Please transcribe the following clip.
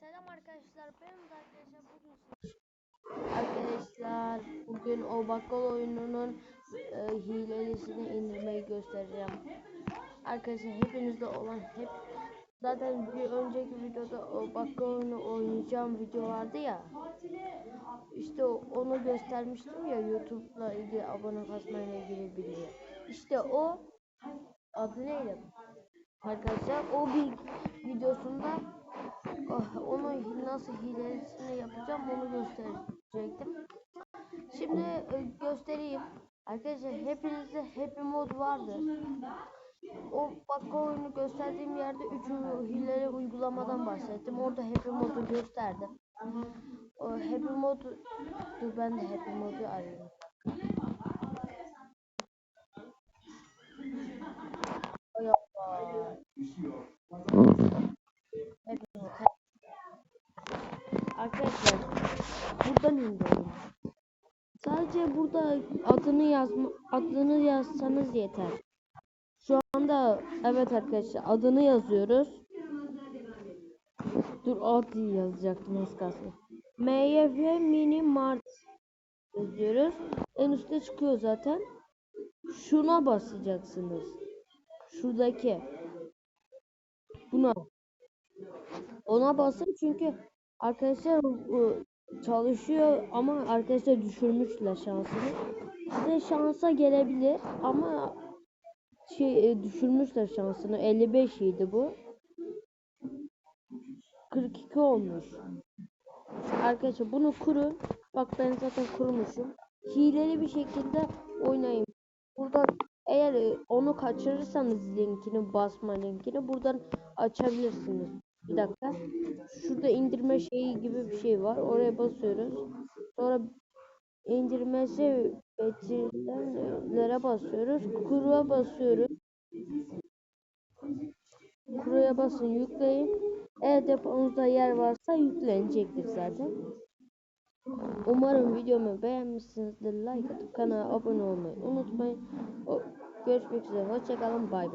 Selam arkadaşlar. Benim de arkadaşlar bugün Arkadaşlar bugün o bakkal oyununun e, hilelisini indirmeyi göstereceğim. Arkadaşlar hepinizde olan hep zaten bir önceki videoda o bakkal oyunu oynayacağım video vardı ya. İşte onu göstermiştim ya YouTube'la ilgili abone kasmayla ilgili video. İşte o adı neydi? Arkadaşlar o bir videosunda onu nasıl hilesini yapacağım onu gösterecektim. Şimdi e, göstereyim. Arkadaşlar hepinizde happy mod vardır. O bakka oyunu gösterdiğim yerde üçüncü hileli uygulamadan bahsettim. Orada happy modu gösterdim. O happy mod dur ben de happy modu arıyorum. Hay Allah. Happy mod. Arkadaşlar buradan indirin. Sadece burada adını yazma adını yazsanız yeter. Şu anda evet arkadaşlar adını yazıyoruz. Dur adı yazacaktım az kalsın. MYF mini mart yazıyoruz. En üstte çıkıyor zaten. Şuna basacaksınız. Şuradaki. Buna. Ona basın çünkü arkadaşlar çalışıyor ama arkadaşlar düşürmüşler şansını. Size şansa gelebilir ama şey e, düşürmüşler şansını. 55 idi bu. 42 olmuş. Arkadaşlar bunu kurun. Bak ben zaten kurmuşum. Hileli bir şekilde oynayın. Burada eğer e, onu kaçırırsanız linkini basma linkini buradan açabilirsiniz. Bir dakika. Şurada indirme şeyi gibi bir şey var. Oraya basıyoruz. Sonra indirmesi becerilenlere basıyoruz. Kuruya basıyoruz. Kuruya basın yükleyin. Eğer deponuzda yer varsa yüklenecektir zaten. Umarım videomu beğenmişsinizdir. Like atıp kanala abone olmayı unutmayın. Görüşmek üzere. Hoşçakalın. Bay bay.